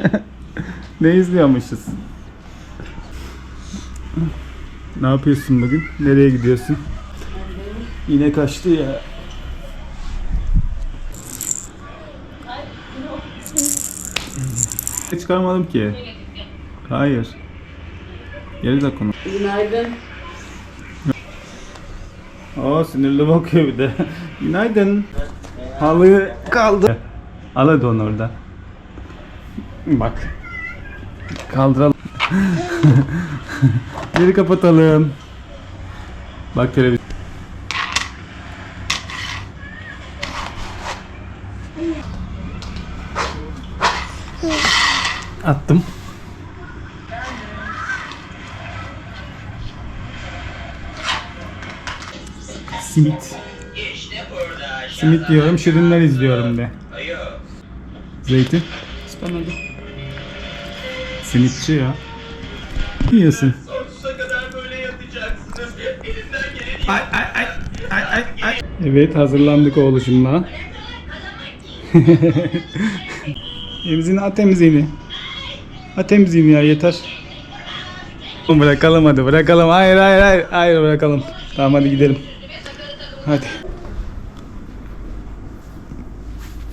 ne izliyormuşuz? Ne yapıyorsun bugün? Nereye gidiyorsun? Yine kaçtı ya. Çıkarmadım ki. Hayır. Geri de konu. Günaydın. Aa sinirli bakıyor bir de. Günaydın. Halı kaldı. Al hadi onu orada. Bak. Kaldıralım. Geri kapatalım. Bak televizyon. Attım. Simit. Simit diyorum, şirinler izliyorum de. Zeytin. İstemedim. Simitçi ya. Yiyorsun? Sonsuza kadar böyle yatacaksınız. Elimden geleni Evet hazırlandık oğluşumla. Emzini at emzini. At emzini ya yeter. Bırakalım hadi bırakalım. Hayır hayır hayır. Hayır bırakalım. Tamam hadi gidelim. Hadi.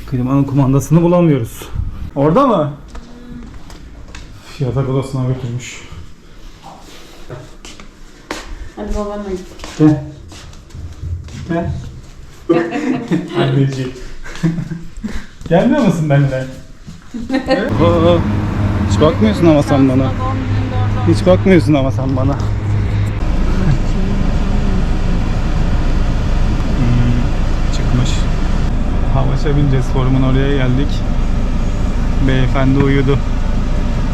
Klimanın kumandasını bulamıyoruz. Orada mı? Yatak odasına götürmüş. Hadi babanla git. Gel. Gel. Anneciğim. Gelmiyor musun benimle? Hiç bakmıyorsun ama sen bana. Hiç bakmıyorsun ama sen bana. Hmm, çıkmış. Havaşa bineceğiz forumun oraya geldik. Beyefendi uyudu.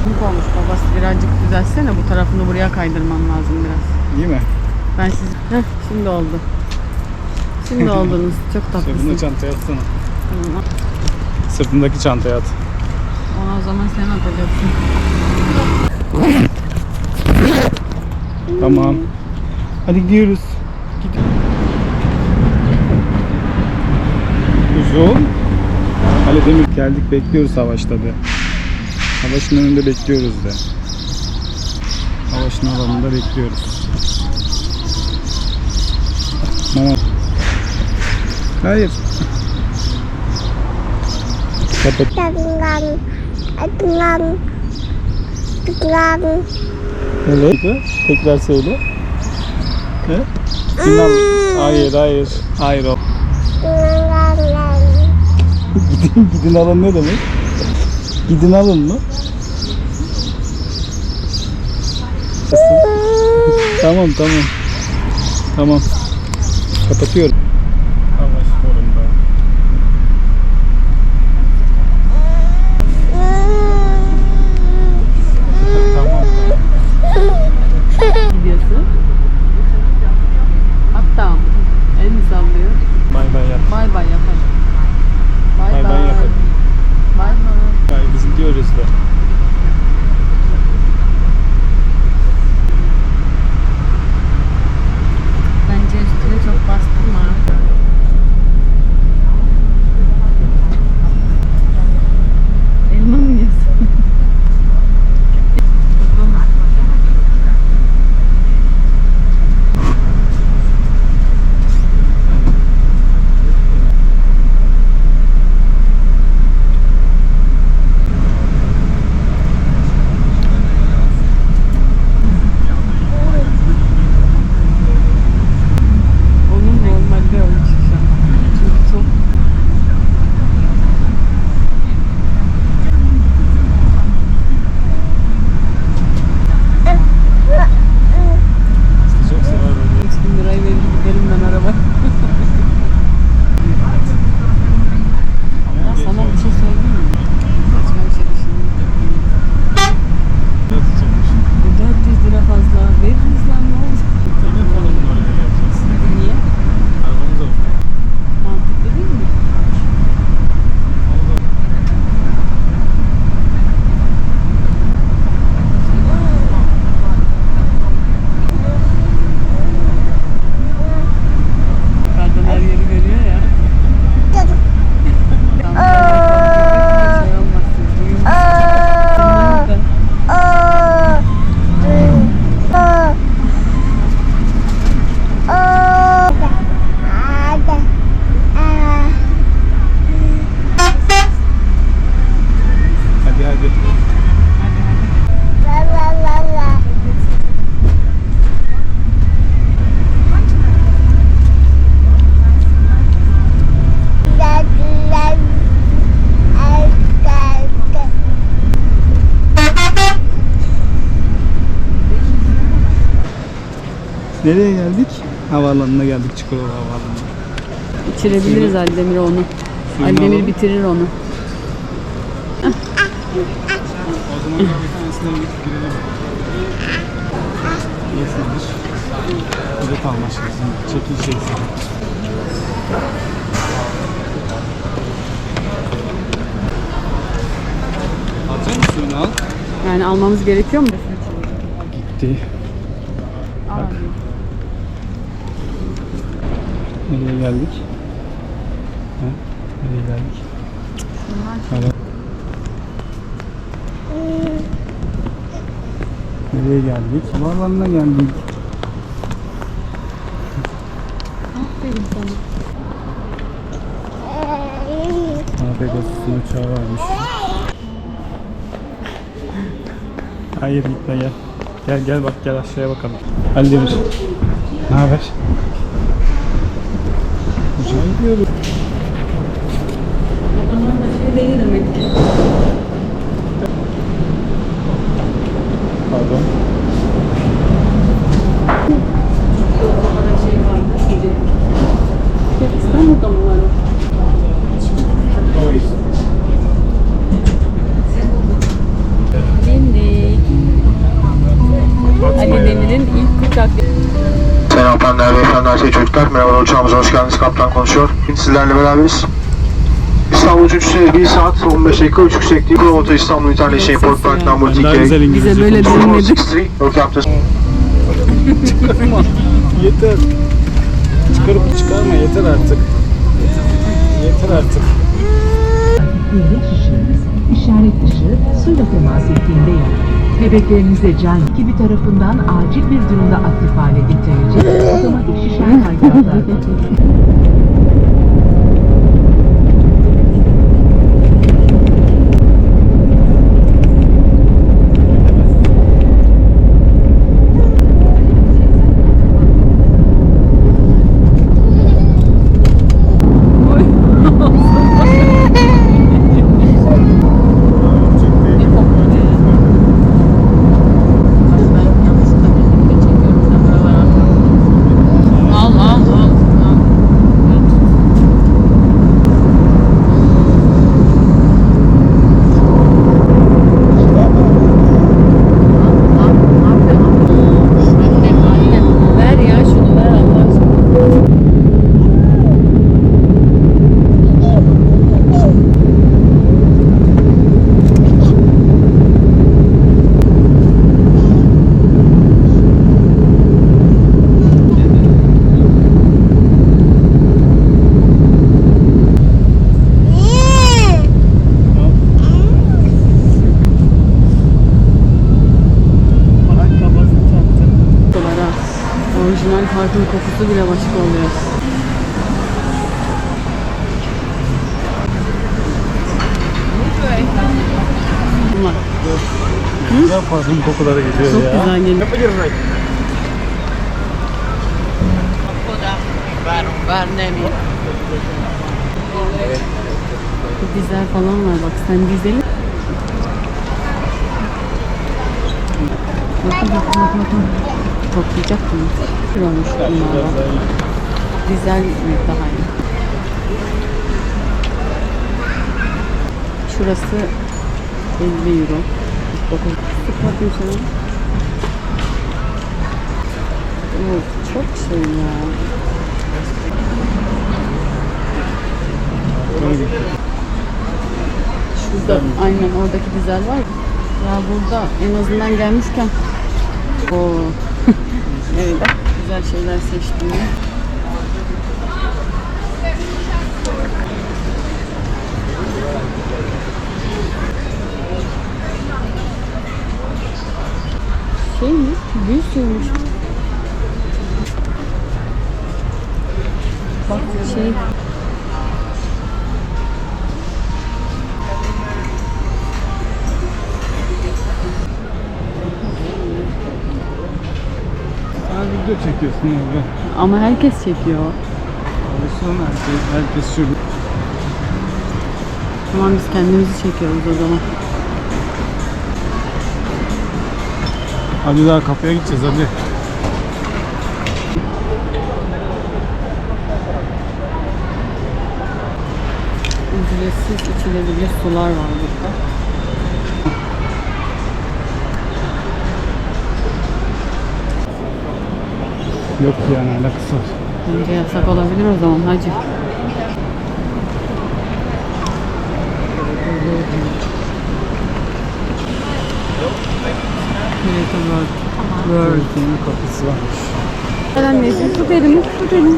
Komik olmuş babası birazcık düzelsene bu tarafını buraya kaydırmam lazım biraz. İyi mi? Ben siz... Heh şimdi oldu. Şimdi oldunuz. Çok tatlısın. çantaya atsana. Tamam. Sırtındaki çantaya at. Ona o zaman sen atacaksın. Tamam. Hadi gidiyoruz. Uzun. Ali Demir geldik bekliyoruz Savaş'ta de. Savaş'ın önünde bekliyoruz de. Savaş'ın alanında bekliyoruz. Tamam. Hayır. Kapat. Dengan dengan dengan Evet. Tekrar söyle. Ne? Sinan. Hayır hayır. Hayır o. Gidin, gidin alın ne demek? Gidin alın mı? tamam tamam. Tamam. Kapatıyorum. Nereye geldik? Havaalanına geldik Çukurova Havaalanı'na. İçirebiliriz Ali Demir onu. Suyunu Ali Demir alalım. bitirir onu. O zaman bir tanesine gidip girelim. Yesindir. Bilet alma şeysi. Çekil şeysi. Alacak mısın suyunu al? Yani almamız gerekiyor mu? Gitti. Bak. Nereye geldik? Ha? Nereye geldik? Hala. Nereye geldik? Havaalanına geldik. Aferin sana. Aa, Pegasus'un uçağı varmış. Hayır gitme gel. Gel gel bak gel aşağıya bakalım. Ali Demir. Ne haber? Uçağa gidiyoruz. Şey değil demek ki. Pardon. İstanbul'da mı var? Bindik. Ali Demir'in ilk Selam hanımefendiler, beyefendiler, sevgili çocuklar. Merhaba uçağımıza hoş geldiniz. Kaptan konuşuyor. Sizlerle beraberiz. İstanbul uçuşu 1 saat 15 dakika uçuş yüksekliği. Provota İstanbul International Airport Park number Ben daha güzel TK. İngilizce Bize böyle denmedi. 463. Your captain. Yeter. Çıkarıp çıkarma yeter artık. Yeter artık. ettiğinde şişiniz, işaret dışı suyla temas ettiğinde yak. Bebeklerinize can gibi tarafından acil bir durumda aktif hale getirilecek otomatik şişen kaydıraklar. Al al al. al. Annem, annem. Ver ya şunu ver Allah aşkına. Kokulara. Orijinal kokusu bile başka oluyor. Bunlar Güzel parfüm kokuları geliyor çok ya. güzel geliyor. Dizel falan var bak sen dizeli. Bakın bakın bakın bakın. Toplayacak mı? Bir olmuş bunlardan. Dizel mi daha iyi? Şurası 50 euro. Bakın sık bakayım sana. Evet, çok şey ya. Şurada aynen oradaki dizel var. Ya burada en azından gelmişken. Oo. evet güzel şeyler seçtim. Şey mi? Gül suymuş. Bak şey Video çekiyorsun abi. Ama herkes çekiyor. Alışılan herkes, herkes şurada. Tamam biz kendimizi çekiyoruz o zaman. Hadi daha kafeye gideceğiz hadi. Ücretsiz içilebilir sular var burada. Yok yani alakası var. Bence yasak olabilir o zaman hacı. Evet, World'in kapısı varmış. Gel anneciğim tut elimi tut elimi.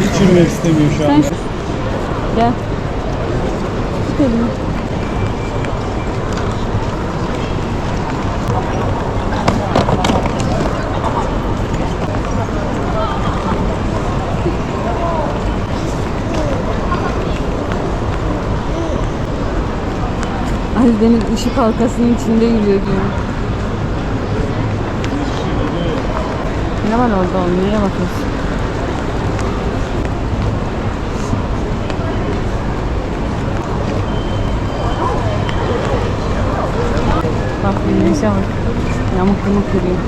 Hiç yürümek istemiyor şu Sen an. şu... Gel. Tut elimi. Ay Deniz ışık halkasının içinde yürüyor diyor. Ne var orada oğlum? Neye bakıyorsun? Bak güneşe bak. Yamuk yamuk yürüyor.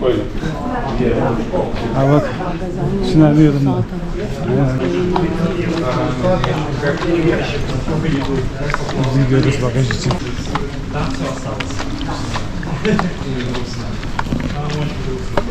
Buyurun. Ha bak. Şunu arıyorum ben. Biz gidiyoruz bagaj için. Çok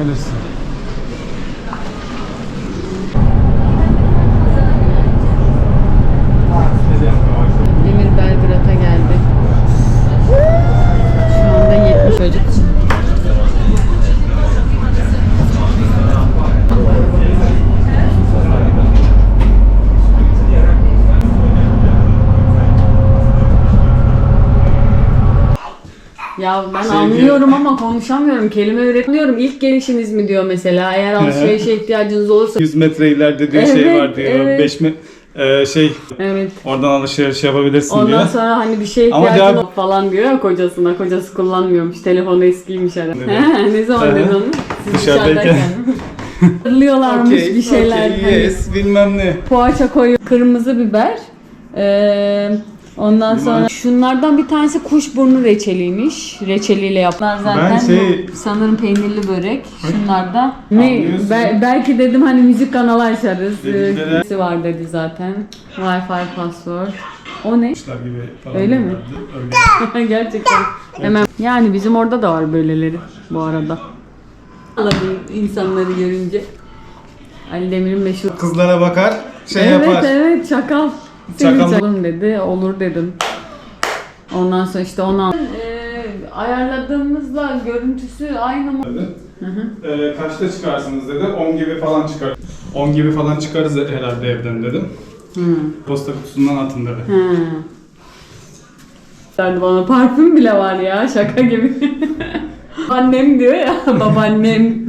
bilirsin. Ya ben Şey anlıyorum ama konuşamıyorum. Kelime öğretmiyorum. İlk gelişiniz mi diyor mesela. Eğer alışverişe ihtiyacınız olursa. 100 metre ileride diyor şey Evet, var diyor. evet. 5 me e, şey Evet. oradan alışveriş yapabilirsin Ondan diyor. sonra hani bir Ama ihtiyacın cevap- yok falan diyor ya kocasına. Kocası kullanmıyormuş. Telefonu eskiymiş herhalde. Ne zaman dedin onu? Siz Dışarıdayken. dışarıdayken. Hatırlıyorlarmış bir şeyler. hani. yes, bilmem ne. Poğaça koyuyor. Kırmızı biber. Ee, ondan sonra şunlardan bir tanesi kuşburnu reçeliymiş. Reçeliyle yapılan zaten Ben şey- bu sanırım peynirli börek. Şunlar da ne Anlıyorsun. be- belki dedim hani müzik kanalı açarız. Dedikleri- Ee, birisi var dedi zaten. Wi-Fi password. O ne? Kuşlar gibi falan Öyle mi? Öyle. Gerçekten. Hemen yani bizim orada da var böyleleri bu arada. Alabilir insanları görünce. Ali Demir'in meşhur Kızlara bakar, şey evet yapar. evet çakal. Seni Olur dedi, olur dedim. Ondan sonra işte onu al- Ee, ayarladığımızla görüntüsü aynı mı? Ee, kaçta çıkarsınız dedi. 10 gibi falan çıkar. 10 gibi falan çıkarız herhalde evden dedim. Hı. Posta kutusundan atın dedi. Hı. Derdi bana parfüm bile var ya şaka gibi. Annem diyor ya babaannem.